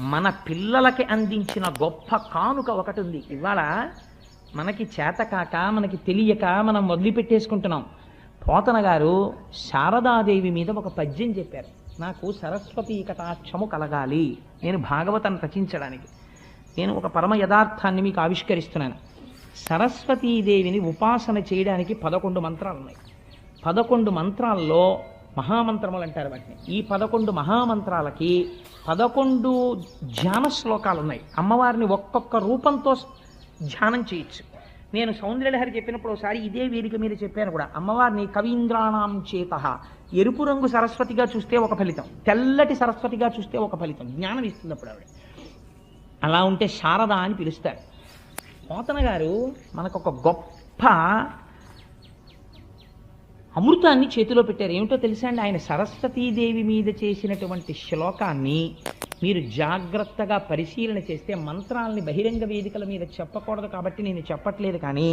మన పిల్లలకి అందించిన గొప్ప కానుక ఒకటి ఉంది ఇవాళ మనకి చేతకాక మనకి తెలియక మనం వదిలిపెట్టేసుకుంటున్నాం. పోతన గారు శారదాదేవి మీద ఒక పద్యం చెప్పారు. నాకు సరస్వతి కటాక్షము కలగాలి. నేను భాగవతాన్ని రచించడానికి. నేను ఒక పరమ యథార్థాన్ని మీకు ఆవిష్కరిస్తున్నాను. సరస్వతీదేవిని ఉపాసన చేయడానికి పదకొండు మంత్రాలు ఉన్నాయి పదకొండు మంత్రాల్లో మహామంత్రములు అంటారు వాటిని. ఈ పదకొండు మహామంత్రాలకి పదకొండు ధ్యాన శ్లోకాలు ఉన్నాయి అమ్మవారిని ఒక్కొక్క రూపంతో ధ్యానం చేయొచ్చు. నేను సౌందర్యలహరి చెప్పినప్పుడు ఒకసారి ఇదే వేదిక మీద చెప్పాను కూడా. అమ్మవారిని కవీంద్రాణం చేత. ఎరుపు రంగు సరస్వతిగా చూస్తే ఒక ఫలితం. తెల్లటి సరస్వతిగా చూస్తే ఒక ఫలితం. జ్ఞానం ఇస్తుంది అప్పుడు ఆవిడ. అలా ఉంటే శారద అని పిలుస్తారు. పోతన గారు మనకు ఒక గొప్ప అమృతాన్ని చేతిలో పెట్టారు. ఏమిటో తెలుసా అండి? ఆయన సరస్వతీదేవి మీద చేసినటువంటి శ్లోకాన్ని మీరు జాగ్రత్తగా పరిశీలన చేస్తే మంత్రాలని బహిరంగ వేదికల మీద చెప్పకూడదు కాబట్టి నేను చెప్పట్లేదు కానీ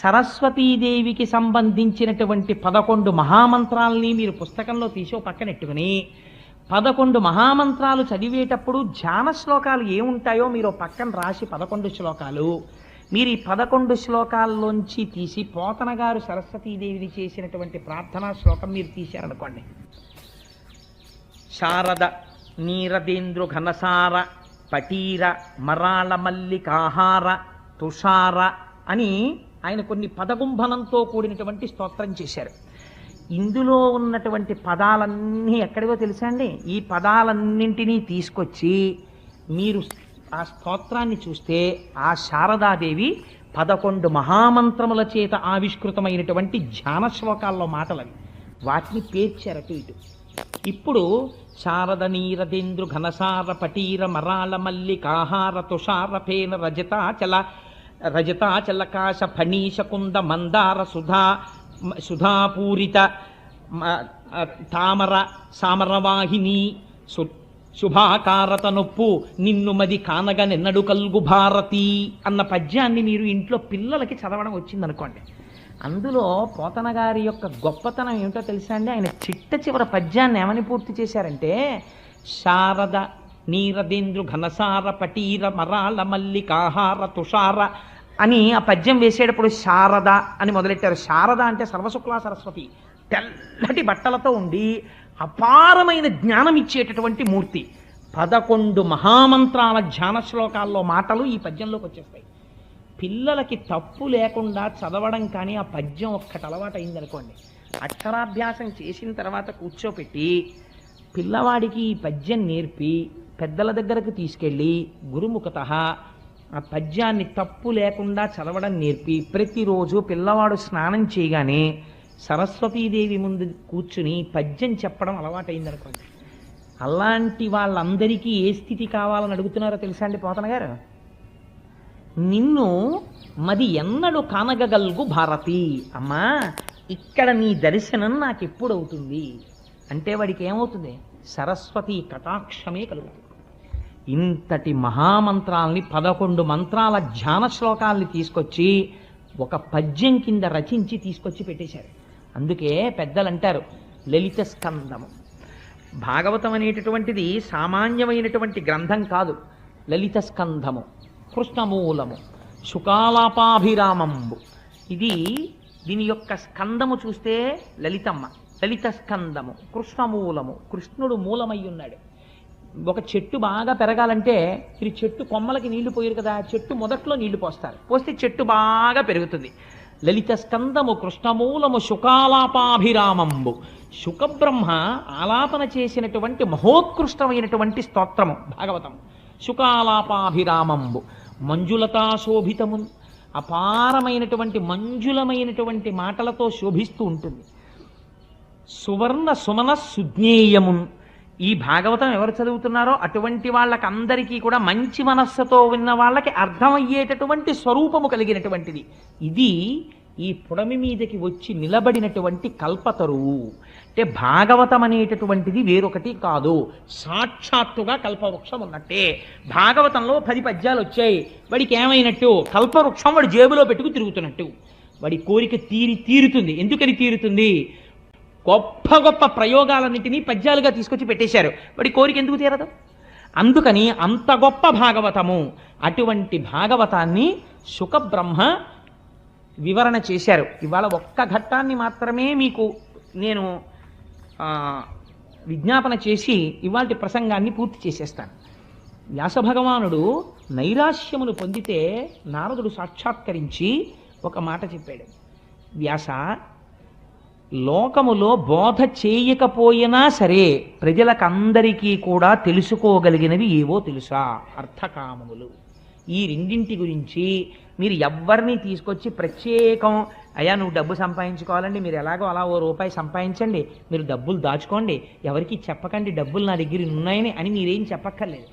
సరస్వతీదేవికి సంబంధించినటువంటి పదకొండు మహామంత్రాలని మీరు పుస్తకంలో తీసో పక్కనెట్టుకుని పదకొండు మహామంత్రాలు చదివేటప్పుడు ధ్యాన శ్లోకాలు ఏముంటాయో మీరు పక్కన రాసి పదకొండు శ్లోకాలు మీరు ఈ పదకొండు శ్లోకాల్లోంచి తీసి పోతన గారు సరస్వతీదేవిని చేసినటువంటి ప్రార్థనా శ్లోకం మీరు తీశారనుకోండి. శారద నీరదేంద్రు ఘనసార పటీర మరాళ మల్లికాహార తుషార అని ఆయన కొన్ని పదగుంభనంతో కూడినటువంటి స్తోత్రం చేశారు. ఇందులో ఉన్నటువంటి పదాలన్నీ ఎక్కడివో తెలుసా అండి? ఈ పదాలన్నింటినీ తీసుకొచ్చి మీరు ఆ స్తోత్రాన్ని చూస్తే ఆ శారదాదేవి పదకొండు మహామంత్రముల చేత ఆవిష్కృతమైనటువంటి ధ్యాన శ్లోకాల్లో మాటలవి. వాటిని పేర్చారు అటు ఇటు. ఇప్పుడు శారద నీరదేంద్రు ఘనసార పటీర మరాళ మల్లికాహార తుషార ఫేన రజతాచల రజతాచలకాశ ఫణీశ కుంద మందార సుధా సుధాపూరిత తామర సామరవాహిని సు శుభాకారత నొప్పు నిన్ను మది కానగ నిన్నడు కల్గు భారతి అన్న పద్యాన్ని మీరు ఇంట్లో పిల్లలకి చదవడం వచ్చిందనుకోండి. అందులో పోతన గారి యొక్క గొప్పతనం ఏమిటో తెలుసా అండి? ఆయన చిట్ట చివర పద్యాన్ని ఏమని పూర్తి చేశారంటే శారద నీరదేంద్రు ఘనసార పటీర మరాళ మల్లికాహార తుషార అని ఆ పద్యం వేసేటప్పుడు శారద అని మొదలెట్టారు. శారద అంటే సర్వశుక్లా సరస్వతి. తెల్లటి బట్టలతో ఉండి అపారమైన జ్ఞానం ఇచ్చేటటువంటి మూర్తి. పదకొండు మహామంత్రాల ధ్యాన శ్లోకాల్లో మాటలు ఈ పద్యంలోకి వచ్చేస్తాయి. పిల్లలకి తప్పు లేకుండా చదవడం కానీ ఆ పద్యం ఒక్కటి అలవాటు అయిందనుకోండి అక్షరాభ్యాసం చేసిన తర్వాత కూర్చోపెట్టి పిల్లవాడికి ఈ పద్యం నేర్పి పెద్దల దగ్గరకు తీసుకెళ్ళి గురుముఖత ఆ పద్యాన్ని తప్పు లేకుండా చదవడం నేర్పి ప్రతిరోజు పిల్లవాడు స్నానం చేయగానే సరస్వతీదేవి ముందు కూర్చుని పద్యం చెప్పడం అలవాటైందనుకోండి అలాంటి వాళ్ళందరికీ ఏ స్థితి కావాలని అడుగుతున్నారో తెలుసా అండి పోతన గారు? నిన్ను మది ఎన్నడు కానగగల్గు భారతి. అమ్మా ఇక్కడ నీ దర్శనం నాకు ఎప్పుడు అవుతుంది అంటే వాడికి ఏమవుతుంది సరస్వతి కటాక్షమే కలుగుతుంది. ఇంతటి మహామంత్రాల్ని పదకొండు మంత్రాల ధ్యాన శ్లోకాల్ని తీసుకొచ్చి ఒక పద్యం కింద రచించి తీసుకొచ్చి పెట్టేశారు. అందుకే పెద్దలు అంటారు లలిత స్కందము. భాగవతం అనేటటువంటిది సామాన్యమైనటువంటి గ్రంథం కాదు లలిత స్కంధము కృష్ణమూలము శుకాలాపాభిరామంబు ఇది దీని యొక్క స్కందము చూస్తే లలితమ్మ లలిత స్కందము కృష్ణమూలము కృష్ణుడు మూలమై ఉన్నాడు. ఒక చెట్టు బాగా పెరగాలంటే ఇది చెట్టు కొమ్మలకి నీళ్ళు పోయారు కదా చెట్టు మొదట్లో నీళ్ళు పోస్తారు. పోస్తే చెట్టు బాగా పెరుగుతుంది. లలిత స్కందము కృష్ణమూలము శుకాలాపాభిరామంబు. శుకబ్రహ్మ ఆలాపన చేసినటువంటి మహోత్కృష్టమైనటువంటి స్తోత్రము భాగవతం శుకాలాపాభిరామంబు. మంజులతా శోభితమున్ అపారమైనటువంటి మంజులమైనటువంటి మాటలతో శోభిస్తూ ఉంటుంది. సువర్ణ సుమన సుజ్ఞేయమున్ ఈ భాగవతం ఎవరు చదువుతున్నారో అటువంటి వాళ్ళకందరికీ కూడా మంచి మనస్సుతో ఉన్న వాళ్ళకి అర్థమయ్యేటటువంటి స్వరూపము కలిగినటువంటిది. ఇది ఈ పుడమి మీదకి వచ్చి నిలబడినటువంటి కల్పతరువు. అంటే భాగవతం అనేటటువంటిది వేరొకటి కాదు. సాక్షాత్తుగా కల్పవృక్షం ఉన్నట్టే. భాగవతంలో పది పద్యాలు వచ్చాయి. వాడికి ఏమైనట్టు? కల్పవృక్షం వాడి జేబులో పెట్టుకు తిరుగుతున్నట్టు. వాడి కోరిక తీరి తీరుతుంది. ఎందుకని తీరుతుంది? గొప్ప గొప్ప ప్రయోగాలన్నింటినీ పద్యాలుగా తీసుకొచ్చి పెట్టేశారు. వాడి కోరిక ఎందుకు తీరదు? అందుకని అంత గొప్ప భాగవతము అటువంటి భాగవతాన్ని సుఖబ్రహ్మ వివరణ చేశారు. ఇవాళ ఒక్క ఘట్టాన్ని మాత్రమే మీకు నేను విజ్ఞాపన చేసి ఇవాళ ప్రసంగాన్ని పూర్తి చేసేస్తాను. వ్యాస భగవానుడు నైరాశ్యమును పొందితే నారదుడు సాక్షాత్కరించి ఒక మాట చెప్పాడు. వ్యాస లోకములో బోధ చేయకపోయినా సరే ప్రజలకందరికీ కూడా తెలుసుకోగలిగినవి ఏవో తెలుసా? అర్థకామములు. ఈ రెండింటి గురించి మీరు ఎవరిని తీసుకొచ్చి ప్రత్యేకం అయ్యా నువ్వు డబ్బు సంపాదించుకోవాలండి మీరు ఎలాగో అలా ఓ రూపాయి సంపాదించండి మీరు డబ్బులు దాచుకోండి ఎవరికి చెప్పకండి డబ్బులు నా దగ్గర ఉన్నాయని అని మీరేం చెప్పక్కర్లేదు.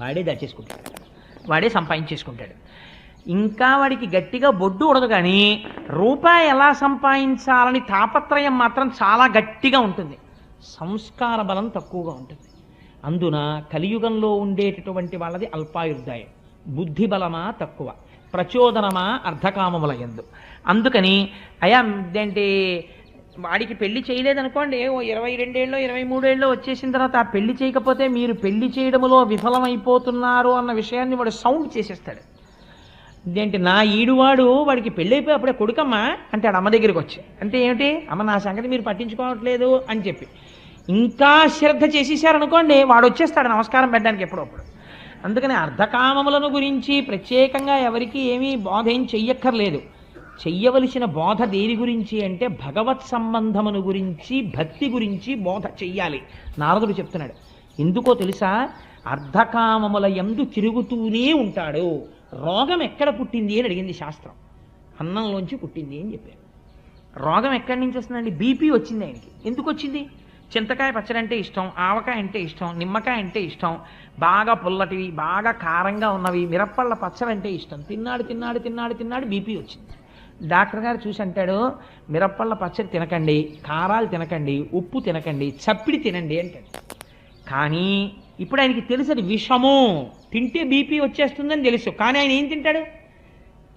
వాడే దాచేసుకుంటాడు. వాడే సంపాదించేసుకుంటాడు. ఇంకా వాడికి గట్టిగా బొడ్డు ఉండదు కానీ రూపాయి ఎలా సంపాదించాలని తాపత్రయం మాత్రం చాలా గట్టిగా ఉంటుంది. సంస్కార బలం తక్కువగా ఉంటుంది. అందున కలియుగంలో ఉండేటటువంటి వాళ్ళది అల్పాయుర్దాయం. బుద్ధి బలమా తక్కువ. ప్రచోదనమా అర్ధకామముల ఎందు. అందుకని అయా ఏంటి వాడికి పెళ్ళి చేయలేదనుకోండి ఓ ఇరవై రెండేళ్ళు ఇరవై మూడేళ్ళు వచ్చేసిన తర్వాత ఆ పెళ్ళి చేయకపోతే మీరు పెళ్ళి చేయడంలో విఫలమైపోతున్నారు అన్న విషయాన్ని వాడు సౌండ్ చేసేస్తాడు. ఇదేంటి నా ఈడువాడు వాడికి పెళ్ళైపోయి అప్పుడే కొడుకమ్మా అంటాడు అమ్మ దగ్గరికి వచ్చి. అంటే ఏమిటి? అమ్మ నా సంగతి మీరు పట్టించుకోవట్లేదు అని చెప్పి. ఇంకా శ్రద్ధ చేసేసారనుకోండి వాడు వచ్చేస్తాడు నమస్కారం పెట్టడానికి ఎప్పుడప్పుడు. అందుకని అర్ధకామములను గురించి ప్రత్యేకంగా ఎవరికి ఏమీ బోధ ఏం చెయ్యక్కర్లేదు. చెయ్యవలసిన బోధ దేని గురించి అంటే భగవత్ సంబంధమును గురించి భక్తి గురించి బోధ చెయ్యాలి. నారదుడు చెప్తున్నాడు ఎందుకో తెలుసా? అర్ధకామముల ఎందు తిరుగుతూనే ఉంటాడు. రోగం ఎక్కడ పుట్టింది అని అడిగింది శాస్త్రం. అన్నంలోంచి పుట్టింది అని చెప్పారు. రోగం ఎక్కడి నుంచి వస్తుందండి? బీపీ వచ్చింది ఆయనకి. ఎందుకు వచ్చింది? చింతకాయ పచ్చడి అంటే ఇష్టం ఆవకాయ అంటే ఇష్టం నిమ్మకాయ అంటే ఇష్టం బాగా పుల్లటివి బాగా కారంగా ఉన్నవి మిరప్పళ్ళ పచ్చడి అంటే ఇష్టం. తిన్నాడు తిన్నాడు తిన్నాడు తిన్నాడు బీపీ వచ్చింది. డాక్టర్ గారు చూసి అంటాడు మిరప్పళ్ళ పచ్చడి తినకండి కారాలు తినకండి ఉప్పు తినకండి చప్పిడి తినండి అంటాడు. కానీ ఇప్పుడు ఆయనకి తెలుసు అది విషము. తింటే బీపీ వచ్చేస్తుందని తెలుసు. కానీ ఆయన ఏం తింటాడు?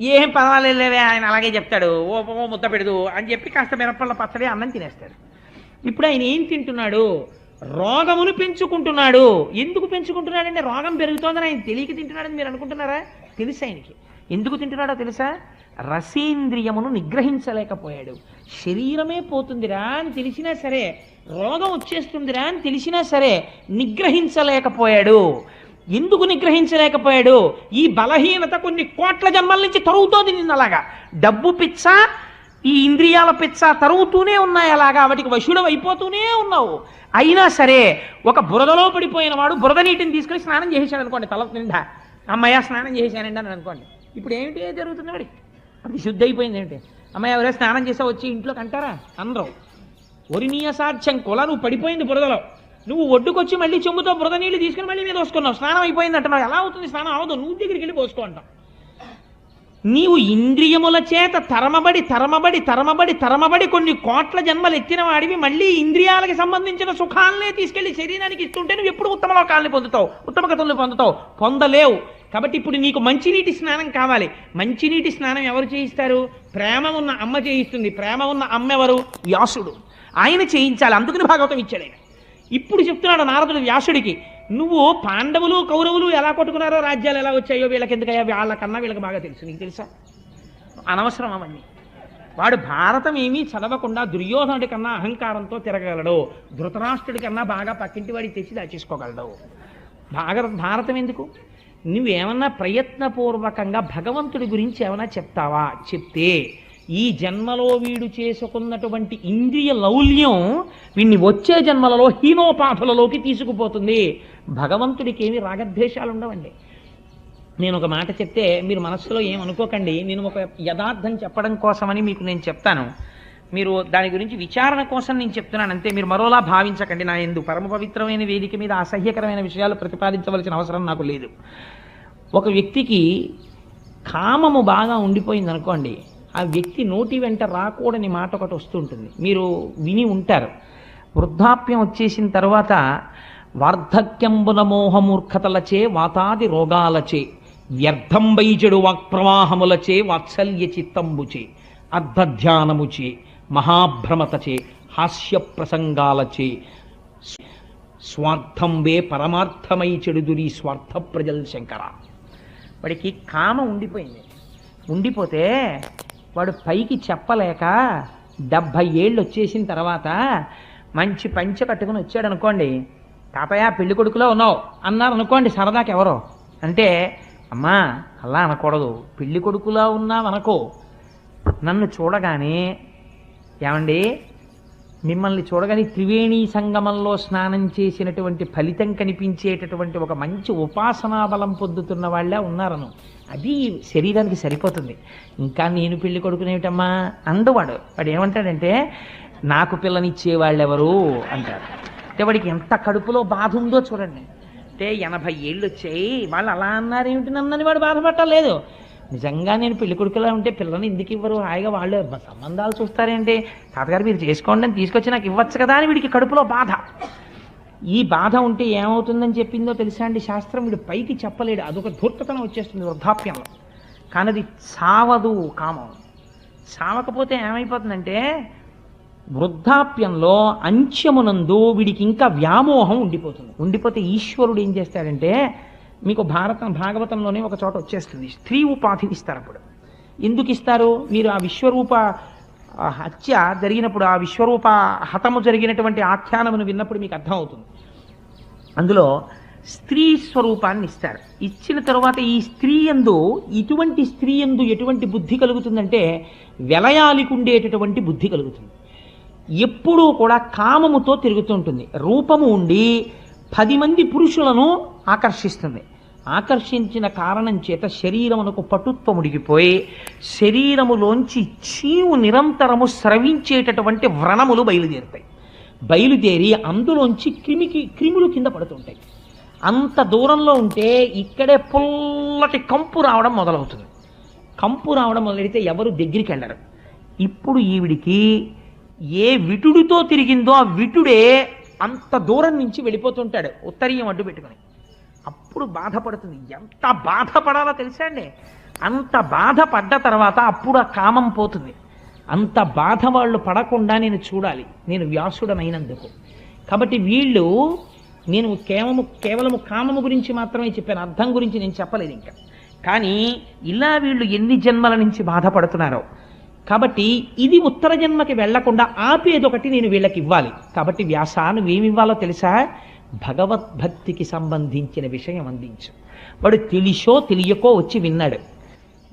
ఏం పర్వాలేదులేవే ఆయన అలాగే చెప్తాడు. ఓ ఓ ముద్ద పెడదు అని చెప్పి కాస్త మిరపళ్ళ పచ్చడి అన్నం తినేస్తాడు. ఇప్పుడు ఆయన ఏం తింటున్నాడు? రోగమును పెంచుకుంటున్నాడు. ఎందుకు పెంచుకుంటున్నాడంటే రోగం పెరుగుతోందని ఆయన తెలియక తింటున్నాడని మీరు అనుకుంటున్నారా? తెలుసు ఆయనకి. ఎందుకు తింటున్నాడో తెలుసా? రసేంద్రియమును నిగ్రహించలేకపోయాడు. శరీరమే పోతుందిరా అని తెలిసినా సరే రోగం వచ్చేస్తుందిరా అని తెలిసినా సరే నిగ్రహించలేకపోయాడు. ఎందుకు నిగ్రహించలేకపోయాడు? ఈ బలహీనత కొన్ని కోట్ల జన్మల నుంచి తరుగుతోంది నిన్న అలాగా డబ్బు పిచ్చ ఈ ఇంద్రియాల పిచ్చ తరుగుతూనే ఉన్నాయి అలాగా. వాటికి వశుడం అయిపోతూనే ఉన్నావు. అయినా సరే ఒక బురదలో పడిపోయిన వాడు బురద నీటిని తీసుకొని స్నానం చేసేసాడు అనుకోండి తల నిండా. అమ్మయ్య స్నానం చేశానండి అని అనుకోండి. ఇప్పుడు ఏమిటి జరుగుతుంది వాడికి? అది శుద్ధి అయిపోయింది ఏమిటి? అమ్మాయి ఎవరైనా స్నానం చేసా వచ్చి ఇంట్లోకి అంటారా అనరు ఒరినీయ సాధ్యం కొల నువ్వు పడిపోయింది బురదలో. నువ్వు ఒడ్డుకొచ్చి మళ్ళీ చెంబుతో బురద నీళ్ళు తీసుకుని మళ్ళీ మీద పోసుకున్నావు స్నానం అయిపోయింది అంటున్నావు. ఎలా అవుతుంది? స్నానం అవదు. నువ్వు దగ్గరికి వెళ్ళి పోసుకో అంటావు. నీవు ఇంద్రియముల చేత తరమబడి తరమబడి తరమబడి తరమబడి కొన్ని కోట్ల జన్మలు ఎత్తిన వాడివి మళ్ళీ ఇంద్రియాలకి సంబంధించిన సుఖాలనే తీసుకెళ్ళి శరీరానికి ఇస్తుంటే నువ్వు ఎప్పుడు ఉత్తమ లోకాలని పొందుతావు ఉత్తమ గతుల్ని పొందుతావు? పొందలేవు. కాబట్టి ఇప్పుడు నీకు మంచినీటి స్నానం కావాలి. మంచినీటి స్నానం ఎవరు చేయిస్తారు? ప్రేమ ఉన్న అమ్మ చేయిస్తుంది. ప్రేమ ఉన్న అమ్మ ఎవరు? వ్యాసుడు. ఆయన చేయించాలి. అందుకని భాగవతం ఇచ్చాడు ఆయన ఇప్పుడు చెప్తున్నాడు నారదుడు వ్యాసుడికి నువ్వు పాండవులు కౌరవులు ఎలా కొట్టుకున్నారో రాజ్యాలు ఎలా వచ్చాయో వీళ్ళకి ఎందుకయ్యా వాళ్ళకన్నా వీళ్ళకి బాగా తెలుసు. నీకు తెలుసా? అనవసరం అవన్నీ. వాడు భారతం ఏమీ చదవకుండా దుర్యోధనుడి కన్నా అహంకారంతో తిరగలడు ధృతరాష్ట్రుడి కన్నా బాగా పక్కింటి వాడికి తెచ్చి దాచేసుకోగలడు. భాగ భారతం ఎందుకు? నువ్వేమన్నా ప్రయత్నపూర్వకంగా భగవంతుడి గురించి ఏమైనా చెప్తావా? చెప్తే ఈ జన్మలో వీడు చేసుకున్నటువంటి ఇంద్రియ లౌల్యం వీడిని వచ్చే జన్మలలో హీనోపాధులలోకి తీసుకుపోతుంది. భగవంతుడికి ఏమి రాగద్వేషాలు ఉండవండి నేను ఒక మాట చెప్తే మీరు మనస్సులో ఏమనుకోకండి నేను ఒక యథార్థం చెప్పడం కోసమని మీకు నేను చెప్తాను. మీరు దాని గురించి విచారణ కోసం నేను చెప్తున్నాను. అంతే మీరు మరోలా భావించకండి. నా ఎందు పరమ పవిత్రమైన వేదిక మీద అసహ్యకరమైన విషయాలు ప్రతిపాదించవలసిన అవసరం నాకు లేదు. ఒక వ్యక్తికి కామము బాగా ఉండిపోయింది అనుకోండి ఆ వ్యక్తి నోటి వెంట రాకూడని మాట ఒకటి వస్తుంటుంది. మీరు విని ఉంటారు. వృద్ధాప్యం వచ్చేసిన తర్వాత వార్ధక్యంబుల మోహమూర్ఖతలచే వాతాది రోగాలచే వ్యర్థం వైజడు వాక్ప్రవాహములచే వాత్సల్య చిత్తంబుచే అర్ధధ్యానముచే మహాభ్రమతచే హాస్య ప్రసంగాలచే స్వార్థం వే పరమార్థమై చెడుదురి స్వార్థ ప్రజల్ శంకర వాడికి కామ ఉండిపోయింది. ఉండిపోతే వాడు పైకి చెప్పలేక డెబ్భై ఏళ్ళు వచ్చేసిన తర్వాత మంచి పంచ కట్టుకుని వచ్చాడు అనుకోండి తాతయ్య పెళ్ళి కొడుకులో ఉన్నావు అన్నారు అనుకోండి సరదాకి ఎవరో అంటే అమ్మా అలా అనకూడదు పెళ్ళి కొడుకులా ఉన్నావు నన్ను చూడగానే ఏమండి మిమ్మల్ని చూడగానే త్రివేణి సంగమంలో స్నానం చేసినటువంటి ఫలితం కనిపించేటటువంటి ఒక మంచి ఉపాసనా బలం పొందుతున్న వాళ్ళే ఉన్నారను. అది శరీరానికి సరిపోతుంది. ఇంకా నేను పెళ్ళి కొడుకునేమిటమ్మా అందవాడు. వాడు ఏమంటాడంటే నాకు పిల్లనిచ్చే వాళ్ళెవరు? అంటారు అంటే వాడికి ఎంత కడుపులో బాధ ఉందో చూడండి. అంటే ఎనభై ఏళ్ళు వచ్చాయి. వాళ్ళు అలా అన్నారేమిటి? నన్నని వాడు బాధపట్టలేదు నిజంగా నేను పెళ్ళి కొడుకులా ఉంటే పిల్లని ఎందుకు ఇవ్వరు? హాయిగా వాళ్ళు సంబంధాలు చూస్తారేంటి? తాతగారు మీరు చేసుకోండి అని తీసుకొచ్చి నాకు ఇవ్వచ్చు కదా అని వీడికి కడుపులో బాధ. ఈ బాధ ఉంటే ఏమవుతుందని చెప్పిందో తెలుసా అండి? శాస్త్రం వీడు పైకి చెప్పలేడు. అదొక ధూర్తతనం వచ్చేస్తుంది వృద్ధాప్యంలో. కానీ అది సావదు కామం. సావకపోతే ఏమైపోతుందంటే వృద్ధాప్యంలో అంత్యమునందు వీడికి ఇంకా వ్యామోహం ఉండిపోతుంది. ఉండిపోతే ఈశ్వరుడు ఏం చేస్తాడంటే మీకు భారతం భాగవతంలోనే ఒక చోట వచ్చేస్తుంది. స్త్రీ ఉపాధి ఇస్తారు అప్పుడు ఎందుకు ఇస్తారు? మీరు ఆ విశ్వరూప హత్య జరిగినప్పుడు ఆ విశ్వరూప హతము జరిగినటువంటి ఆఖ్యానమును విన్నప్పుడు మీకు అర్థమవుతుంది. అందులో స్త్రీ స్వరూపాన్ని ఇస్తారు. ఇచ్చిన తర్వాత ఈ స్త్రీ ఎందు ఇటువంటి స్త్రీ ఎందు ఎటువంటి బుద్ధి కలుగుతుందంటే వెలయాలికి ఉండేటటువంటి బుద్ధి కలుగుతుంది. ఎప్పుడూ కూడా కామముతో తిరుగుతుంటుంది రూపము ఉండి పది మంది పురుషులను ఆకర్షిస్తుంది. ఆకర్షించిన కారణం చేత శరీరమునకు పటుత్వం ఉడిగిపోయి శరీరములోంచి చీవు నిరంతరము స్రవించేటటువంటి వ్రణములు బయలుదేరుతాయి. బయలుదేరి అందులోంచి క్రిమికి క్రిములు కింద పడుతుంటాయి. అంత దూరంలో ఉంటే ఇక్కడే పుల్లటి కంపు రావడం మొదలవుతుంది. కంపు రావడం మొదలెడితే ఎవరు దగ్గరికి వెళ్ళరు. ఇప్పుడు ఈవిడికి ఏ విటుడితో తిరిగిందో ఆ విటుడే అంత దూరం నుంచి వెళ్ళిపోతుంటాడు. ఉత్తరీయం అడ్డు పెట్టుకొని. అప్పుడు బాధపడుతుంది. ఎంత బాధపడాలో తెలుసా అండి? అంత బాధపడ్డ తర్వాత అప్పుడు ఆ కామం పోతుంది. అంత బాధ వాళ్ళు పడకుండా నేను చూడాలి. నేను వ్యాసుడనైనందుకు. కాబట్టి వీళ్ళు నేను కేవలము కేవలము కామము గురించి మాత్రమే చెప్పాను. అర్థం గురించి నేను చెప్పలేదు ఇంకా. కానీ ఇలా వీళ్ళు ఎన్ని జన్మల నుంచి బాధపడుతున్నారో. కాబట్టి ఇది ఉత్తర జన్మకి వెళ్ళకుండా ఆపేదొకటి నేను వీళ్ళకి ఇవ్వాలి. కాబట్టి వ్యాస నువ్వేమి ఇవ్వాలో తెలుసా? భగవద్భక్తికి సంబంధించిన విషయం అందించు. వాడు తెలిసో తెలియకో వచ్చి విన్నాడు.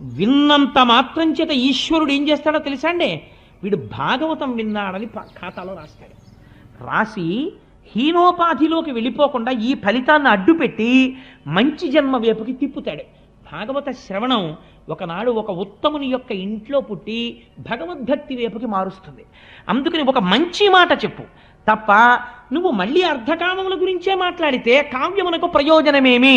విన్నంత మాత్రం చేత ఈశ్వరుడు ఏం చేస్తాడో తెలుసా అండి? వీడు భాగవతం విన్నాడని ఖాతాలో రాస్తాడు. రాసి హీనోపాధిలోకి వెళ్ళిపోకుండా ఈ ఫలితాన్ని అడ్డుపెట్టి మంచి జన్మ వైపుకి తిప్పుతాడు. భాగవత శ్రవణం ఒకనాడు ఒక ఉత్తముని యొక్క ఇంట్లో పుట్టి భగవద్భక్తి వైపుకి మారుస్తుంది. అందుకని ఒక మంచి మాట చెప్పు. తప్ప నువ్వు మళ్ళీ అర్ధకామముల గురించే మాట్లాడితే కావ్యమునకు ప్రయోజనమేమి?